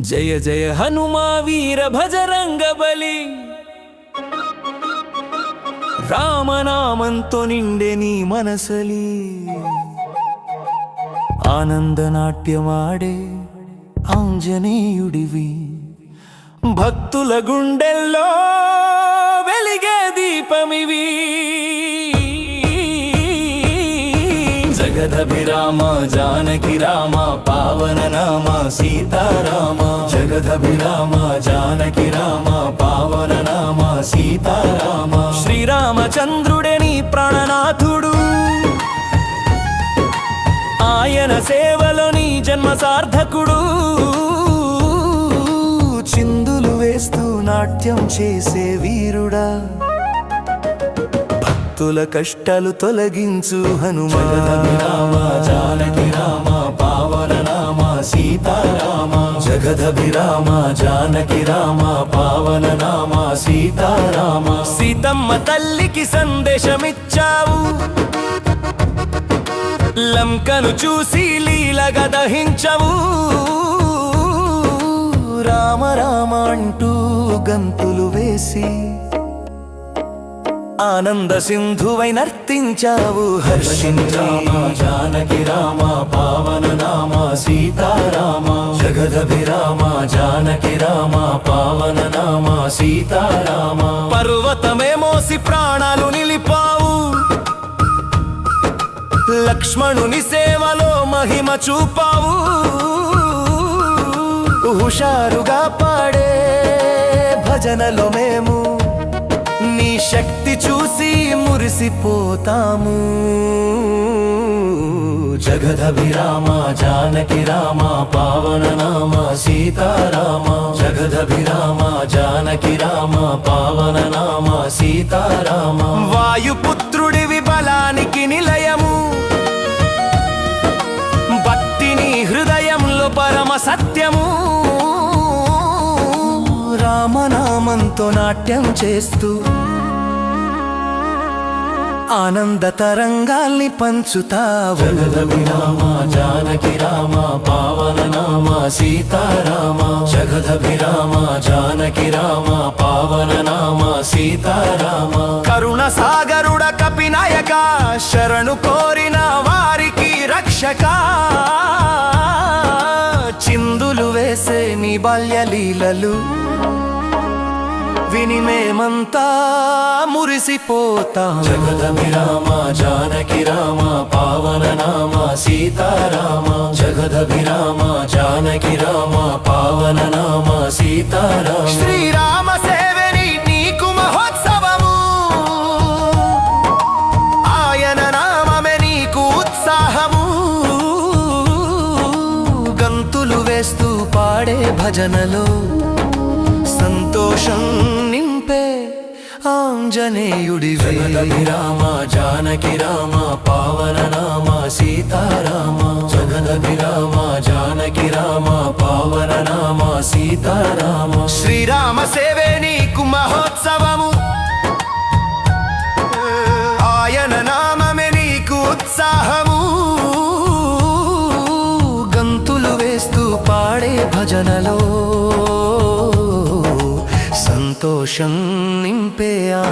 జయ జయ హనుమా వీర భజరంగ బలి. రామనామంతో నిండే నీ మనసలి. ఆనందనాట్యమాడే ఆంజనేయుడివి. భక్తుల గుండెల్లో వెలిగే దీపమివి. జగదభిరామ జానకి రామ పావన నామ సీతారామ. జగదభిరామ జానకి రామ పావన నామ సీతారామ. శ్రీరామచంద్రుడే నీ ప్రాణనాథుడు. ఆయన సేవలో నీ జన్మ సార్థకుడు. చిందులు వేస్తూ నాట్యం చేసే వీరుడా. భక్తుల కష్టాలు తొలగించు హనుమా. రామ జానకి రామ పావన నామ సీతారామ. జగదభిరామ జానకి రామ పావన నామ సీతారామ. సీతమ్మ తల్లికి సందేశమిచ్చావు. లంకను చూసి లీలగా దహించవు రామ రామ అంటూ గంతులు వేసి ఆనంద సింధువై నర్తించావు హర్షించామ జానకి రామ పావన నామ సీతారామ. జగదభిరామ జానకి రామ పావన నామ సీతారామ. పర్వతమే మోసి ప్రాణాలు నిలిపావు. లక్ష్మణుని సేవలో మహిమ చూపావు. హుషారుగా పాడే భజనలో మేము నీ శక్తి చూసి మురిసిపోతాము. జగదభిరామ జానకి రామ పావన నామ సీతారామ. జగదభిరామ జానకి రామ పావన నామ సీతారామ. వాయుపుత్రుడివి బలానికి నిలయము. భక్తిని హృదయంలో పరమ సత్యము. రామనామంతో నాట్యం చేస్తూ ఆనంద తరంగాల్ని పంచుతావు. జగదభిరామ జానకి రామ పావన నామ సీతారామ. జగదభిరామ జానకి రామ పావన నామ సీతారామ. కరుణ సాగరుడ కపినాయక శరణు కోరిన వారికి రక్షక. చిందులు వేసే నీ బాల్య లీలలు విని మేమంతా మురిసిపోతాం జగదభిరామ జానకి రామ పావన నామ సీతారామ. జగదభిరామ జానకి రామ పావన నామ సీతారామ. శ్రీరామ సేవని నీకు మహోత్సవము. ఆయన నామమే నీకు ఉత్సాహము. గంతులు వేస్తూ పాడే భజనలో సంతోషం ఆంజనేయుడి రామ జానకి రామ పావన నామ సీతారామ. జగదభిరామ జానకి రామ పావన నామ సీతారామ. శ్రీరామ సేవే నీకు మహోత్సవము. ఆయన నామమే నీకు ఉత్సాహము. గంతులు వేస్తూ పాడే భజనలో సంతోషం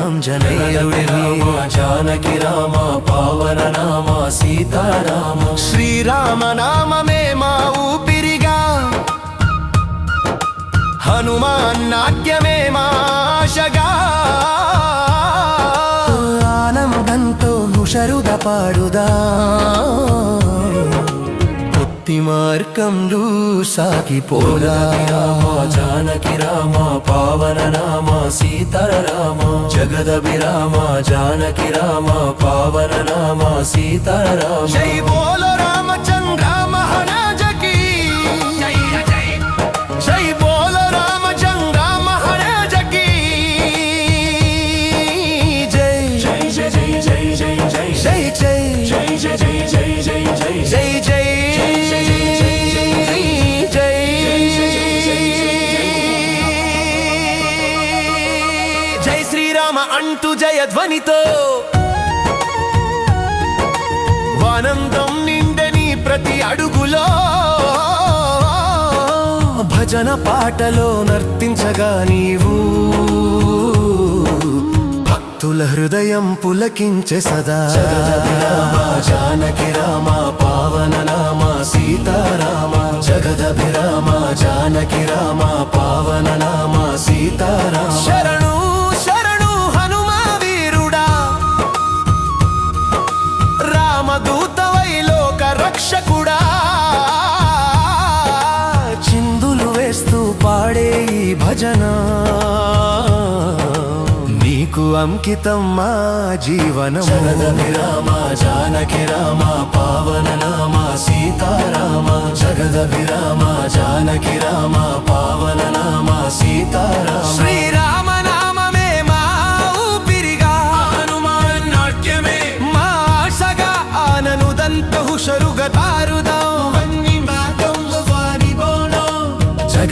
ఆంజనేయుడి రామ జానకి రామ పావన నామ సీతారామ. శ్రీరామ నామమే మా ఊపిరిగా. హనుమాన్ నాట్యమే మాషగా ఆనందంతో హుషరుద పాడుదా. భక్తి మార్గంలో సాగిపోలా రామ జానకి రామ పావన రామ సీతర రామ జగదభి రామ జానకి రామ పావన రామ సీతర రామ. జై బోల అంటూ జయధ్వనితో ఆనందం నిండని ప్రతి అడుగులో భజ భజన పాటలో నర్తించగా నీవు. భక్తుల హృదయం పులకించే సదా. జానకి రామ పావన నామ సీతారామ. జగదభిరామ జానకి రామ పావన నామ సీతారామ. శరణు అంకితం మా జీవనం జగదమి రామ జానకి రామ పావన నామ సీతారామ. జగదమి రామ జానకి రామ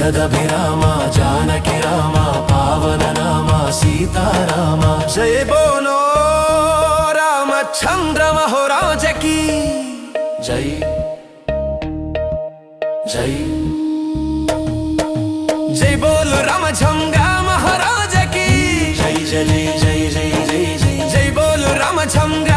జగదభిరామ జానకి రామ పావన నామ సీతారామ. జయ బోలో రామచంద్ర మహోరాజకి జై. జై. జై బోలు రామచంద్ర మహారాజకి జై జయ జై జై జై జై. జై బోలు రామచంద్ర